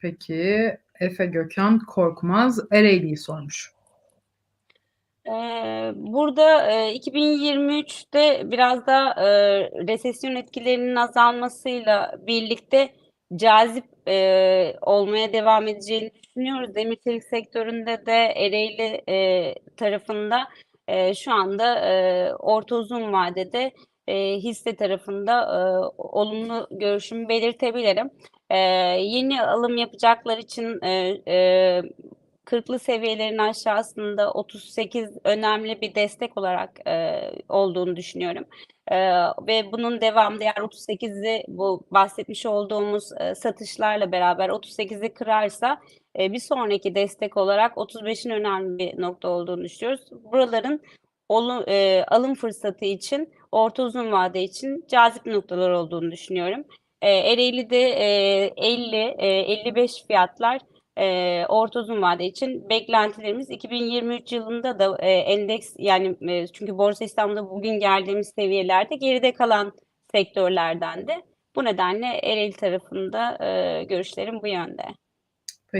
Peki Efe Gökhan Korkmaz Ereğli'yi sormuş. Ee, Burada e, 2023'te biraz da e, resesyon etkilerinin azalmasıyla birlikte cazip e, olmaya devam edeceğini düşünüyoruz. Demir çelik sektöründe de Ereğli e, tarafında e, şu anda e, orta uzun vadede e, hisse tarafında e, olumlu görüşümü belirtebilirim. E, yeni alım yapacaklar için e, e, 40'lı seviyelerin aşağısında 38 önemli bir destek olarak e, olduğunu düşünüyorum. E, ve bunun devamı diğer 38'i bu bahsetmiş olduğumuz e, satışlarla beraber 38'i kırarsa e, bir sonraki destek olarak 35'in önemli bir nokta olduğunu düşünüyoruz. Buraların olu- e, alım fırsatı için orta uzun vade için cazip noktalar olduğunu düşünüyorum. E, Ereğli'de e, 50, e, 55 fiyatlar e, orta uzun vade için beklentilerimiz 2023 yılında da e, endeks yani e, çünkü Borsa İstanbul'da bugün geldiğimiz seviyelerde geride kalan sektörlerden de bu nedenle Ereğli tarafında e, görüşlerim bu yönde.